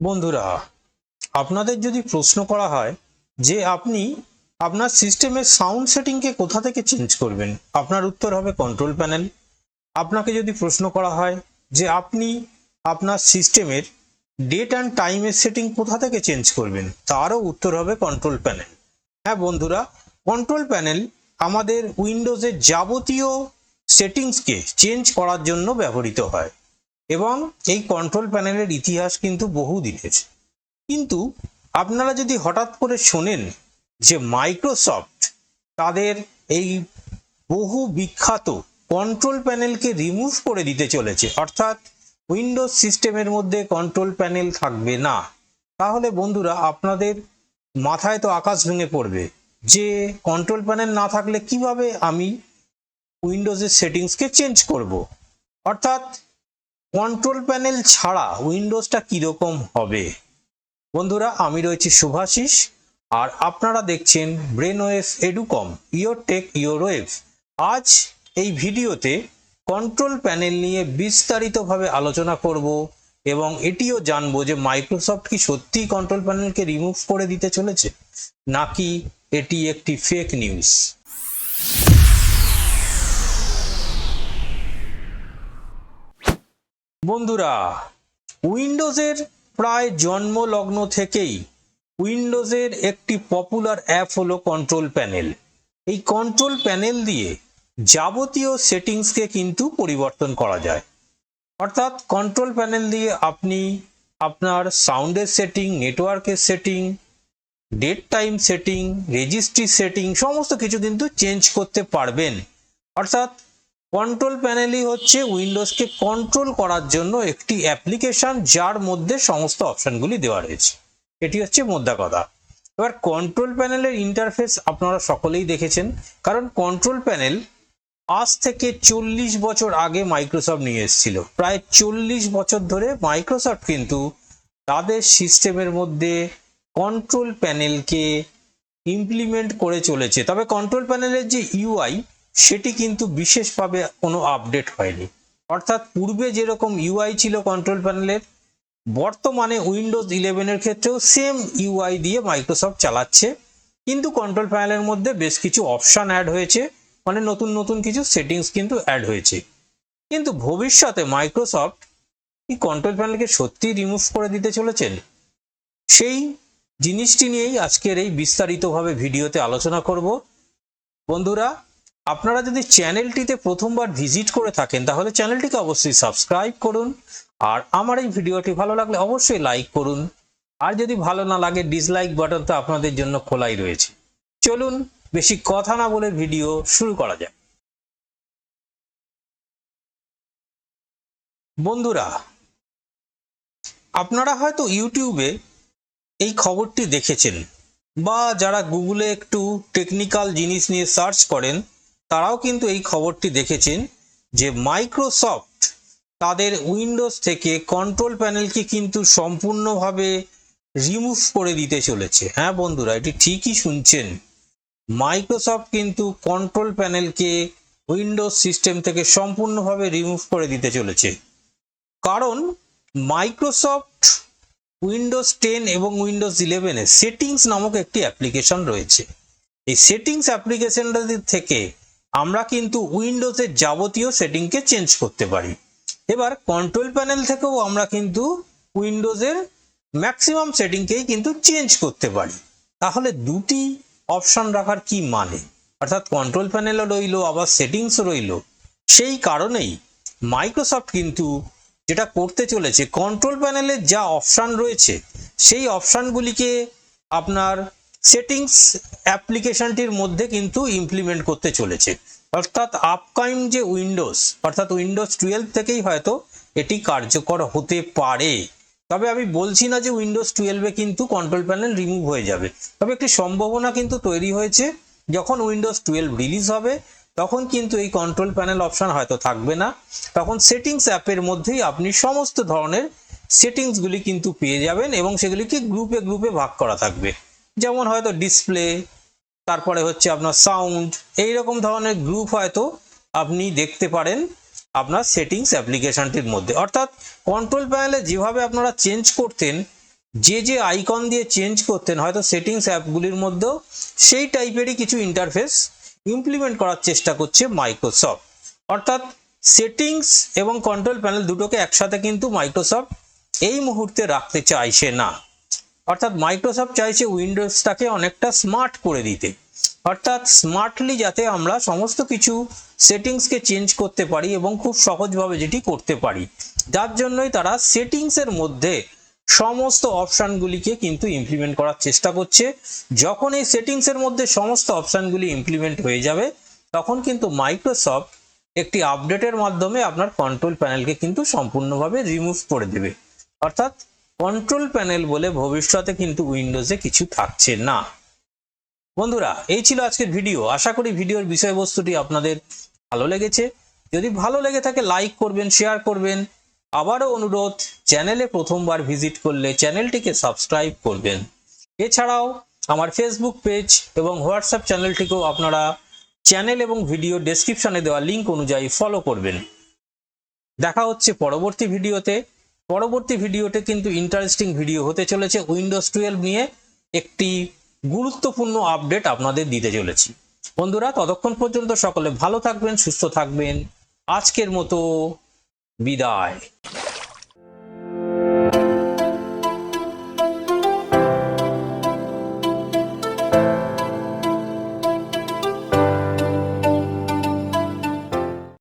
বন্ধুরা, আপনাদের যদি প্রশ্ন করা হয় যে আপনি আপনার সিস্টেমের সাউন্ড সেটিংকে কোথা থেকে চেঞ্জ করবেন, আপনার উত্তর হবে কন্ট্রোল প্যানেল। আপনাকে যদি প্রশ্ন করা হয় যে আপনি আপনার সিস্টেমের ডেট অ্যান্ড টাইমের সেটিং কোথা থেকে চেঞ্জ করবেন, তারও উত্তর হবে কন্ট্রোল প্যানেল। হ্যাঁ বন্ধুরা, কন্ট্রোল প্যানেল আমাদের উইন্ডোজের যাবতীয় সেটিংসকে চেঞ্জ করার জন্য ব্যবহৃত হয়। এবং এই কন্ট্রোল প্যানেলের ইতিহাস কিন্তু বহু দিনের কিন্তু আপনারা যদি হঠাৎ করে শোনেন যে মাইক্রোসফট তাদের এই বহু বিখ্যাত কন্ট্রোল প্যানেলকে রিমুভ করে দিতে চলেছে, অর্থাৎ উইন্ডোজ সিস্টেমের মধ্যে কন্ট্রোল প্যানেল থাকবে না, তাহলে বন্ধুরা আপনাদের মাথায় তো আকাশ ভেঙে পড়বে যে কন্ট্রোল প্যানেল না থাকলে কীভাবে আমি উইন্ডোজের সেটিংসকে চেঞ্জ করব? অর্থাৎ কন্ট্রোল প্যানেল ছাড়া উইন্ডোজটা কীরকম হবে? বন্ধুরা, আমি রয়েছি শুভাশিস, আর আপনারা দেখছেন brain brainwave Educom your tech your wave আজ এই ভিডিওতে কন্ট্রোল প্যানেল নিয়ে বিস্তারিতভাবে আলোচনা করব এবং এটিও জানব যে মাইক্রোসফট কি সত্যিই কন্ট্রোল প্যানেলকে রিমুভ করে দিতে চলেছে, নাকি এটি একটি ফেক নিউজ বন্ধুরা, উইন্ডোজের প্রায় জন্মলগ্ন থেকেই উইন্ডোজের একটি পপুলার অ্যাপ হলো কন্ট্রোল প্যানেল। এই কন্ট্রোল প্যানেল দিয়ে যাবতীয় সেটিংসকে কিন্তু পরিবর্তন করা যায়। অর্থাৎ কন্ট্রোল প্যানেল দিয়ে আপনি আপনার সাউন্ডের সেটিং, নেটওয়ার্কের setting, date time setting, registry setting, সমস্ত কিছু কিন্তু চেঞ্জ করতে পারবেন। অর্থাৎ কন্ট্রোল প্যানেলই হচ্ছে উইন্ডোজকে কন্ট্রোল করার জন্য একটি অ্যাপ্লিকেশন যার মধ্যে সমস্ত অপশনগুলি দেওয়া রয়েছে। এটি হচ্ছে মোদ্দা কথা। এবার কন্ট্রোল প্যানেলের ইন্টারফেস আপনারা সকলেই দেখেছেন, কারণ কন্ট্রোল প্যানেল আজ থেকে চল্লিশ বছর আগে মাইক্রোসফট নিয়ে এসেছিল। প্রায় চল্লিশ বছর ধরে মাইক্রোসফট কিন্তু তাদের সিস্টেমের মধ্যে কন্ট্রোল প্যানেলকে ইমপ্লিমেন্ট করে চলেছে। তবে কন্ট্রোল প্যানেলের যে ইউআই সেটি কিন্তু বিশেষভাবে কোনো আপডেট হয়নি। অর্থাৎ পূর্বে যেরকম ইউআই ছিল কন্ট্রোল প্যানেলের বর্তমানে উইন্ডোজ ইলেভেনের ক্ষেত্রেও সেম ইউআই দিয়ে মাইক্রোসফট চালাচ্ছে। কিন্তু কন্ট্রোল প্যানেলের মধ্যে বেশ কিছু অপশান অ্যাড হয়েছে মানে নতুন নতুন কিছু সেটিংস কিন্তু অ্যাড হয়েছে। কিন্তু ভবিষ্যতে মাইক্রোসফট কি কন্ট্রোল প্যানেলকে সত্যি রিমুভ করে দিতে চলেছেন? সেই জিনিসটি নিয়েই আজকের এই বিস্তারিতভাবে ভিডিওতে আলোচনা করব। বন্ধুরা আপনারা যদি চ্যানেলটিতে প্রথমবার ভিজিট করে থাকেন, তাহলে চ্যানেলটিকে অবশ্যই সাবস্ক্রাইব করুন। আর আমার এই ভিডিওটি ভালো লাগলে অবশ্যই লাইক করুন। আর যদি ভালো না লাগে, ডিসলাইক বাটন তো আপনাদের জন্য খোলাই রয়েছে। চলুন, বেশি কথা না বলে ভিডিও শুরু করা যাক। বন্ধুরা, আপনারা হয়তো ইউটিউবে এই খবরটি দেখেছেন, বা যারা গুগলে একটু টেকনিক্যাল জিনিস নিয়ে সার্চ করেন তারাও কিন্তু এই খবরটি দেখেছেন যে মাইক্রোসফট তাদের উইন্ডোজ থেকে কন্ট্রোল প্যানেলকে কিন্তু সম্পূর্ণভাবে রিমুভ করে দিতে চলেছে। হ্যাঁ বন্ধুরা, এটি ঠিকই শুনছেন। মাইক্রোসফট কিন্তু কন্ট্রোল প্যানেলকে উইন্ডোজ সিস্টেম থেকে সম্পূর্ণভাবে রিমুভ করে দিতে চলেছে। কারণ মাইক্রোসফট উইন্ডোজ টেন এবং উইন্ডোজ ইলেভেনে সেটিংস নামক একটি অ্যাপ্লিকেশন রয়েছে। এই সেটিংস অ্যাপ্লিকেশনটা থেকে আমরা কিন্তু উইন্ডোজের যাবতীয় সেটিংকে চেঞ্জ করতে পারি। এবার কন্ট্রোল প্যানেল থেকেও আমরা কিন্তু উইন্ডোজের ম্যাক্সিমাম সেটিংকেই কিন্তু চেঞ্জ করতে পারি। তাহলে দুটি অপশন রাখার কি মানে? অর্থাৎ কন্ট্রোল প্যানেলও রইল, আবার সেটিংসও রইল। সেই কারণেই মাইক্রোসফট কিন্তু যেটা করতে চলেছে কন্ট্রোল প্যানেলের যা অপশান রয়েছে, সেই অপশানগুলিকে আপনার সেটিংস অ্যাপ্লিকেশনটির মধ্যে কিন্তু ইমপ্লিমেন্ট করতে চলেছে। অর্থাৎ আপকামিং যে উইন্ডোজ, অর্থাৎ উইন্ডোজ টুয়েলভ থেকেই হয়তো এটি কার্যকর হতে পারে। তবে আমি বলছি না যে উইন্ডোজ টুয়েলভে কিন্তু কন্ট্রোল প্যানেল রিমুভ হয়ে যাবে। তবে একটি সম্ভাবনা কিন্তু তৈরি হয়েছে, যখন উইন্ডোজ টুয়েলভ রিলিজ হবে, তখন কিন্তু এই কন্ট্রোল প্যানেল অপশান হয়তো থাকবে না। তখন সেটিংস অ্যাপের মধ্যেই আপনি সমস্ত ধরনের সেটিংসগুলি কিন্তু পেয়ে যাবেন এবং সেগুলিকে গ্রুপে গ্রুপে ভাগ করা থাকবে। যেমন হয়তো ডিসপ্লে তারপরে হচ্ছে আপনার সাউন্ড এই রকম ধরনের গ্রুপ হয়তো আপনি দেখতে পারেন আপনার সেটিংস অ্যাপ্লিকেশনটির মধ্যে। অর্থাৎ কন্ট্রোল প্যানেলে যেভাবে আপনারা চেঞ্জ করতেন, যে যে আইকন দিয়ে চেঞ্জ করতেন, হয়তো সেটিংস অ্যাপগুলির মধ্যেও সেই টাইপেরই কিছু ইন্টারফেস ইমপ্লিমেন্ট করার চেষ্টা করছে মাইক্রোসফট অর্থাৎ সেটিংস এবং কন্ট্রোল প্যানেল দুটোকে একসাথে কিন্তু মাইক্রোসফট এই মুহূর্তে রাখতে চাইছে না। অর্থাৎ মাইক্রোসফট চাইছে উইন্ডোজটাকে অনেকটা স্মার্ট করে দিতে। অর্থাৎ স্মার্টলি যাতে আমরা সমস্ত কিছু সেটিংসকে চেঞ্জ করতে পারি এবং খুব সহজভাবে যেটি করতে পারি। যার জন্যই তারা সেটিংসের মধ্যে সমস্ত অপশানগুলিকে কিন্তু ইমপ্লিমেন্ট করার চেষ্টা করছে। যখন এই সেটিংসের মধ্যে সমস্ত অপশানগুলি ইমপ্লিমেন্ট হয়ে যাবে, তখন কিন্তু মাইক্রোসফট একটি আপডেটের মাধ্যমে আপনার কন্ট্রোল প্যানেলকে কিন্তু সম্পূর্ণভাবে রিমুভ করে দেবে। অর্থাৎ কন্ট্রোল প্যানেল বলে ভবিষ্যতে কিন্তু উইন্ডোজে কিছু থাকছে না। বন্ধুরা, এই ছিল আজকের ভিডিও আশা করি ভিডিওর বিষয়বস্তুটি আপনাদের ভালো লেগেছে। যদি ভালো লেগে থাকে লাইক করবেন শেয়ার করবেন। আবারও অনুরোধ চ্যানেলে প্রথমবার ভিজিট করলে চ্যানেলটিকে সাবস্ক্রাইব করবেন। এছাড়াও, আমার ফেসবুক পেজ এবং হোয়াটসঅ্যাপ চ্যানেলটিকেও আপনারা চ্যানেল এবং ভিডিও ডেসক্রিপশনে দেওয়া লিঙ্ক অনুযায়ী ফলো করবেন। দেখা হচ্ছে পরবর্তী ভিডিওতে পরবর্তী ভিডিওতে কিন্তু ইন্টারেস্টিং ভিডিও হতে চলেছে উইন্ডোজ টুয়েলভ নিয়ে একটি গুরুত্বপূর্ণ আপডেট আপনাদের দিতে চলেছি। বন্ধুরা, ততক্ষণ পর্যন্ত সকলে ভালো থাকবেন, সুস্থ থাকবেন। আজকের মতো বিদায়।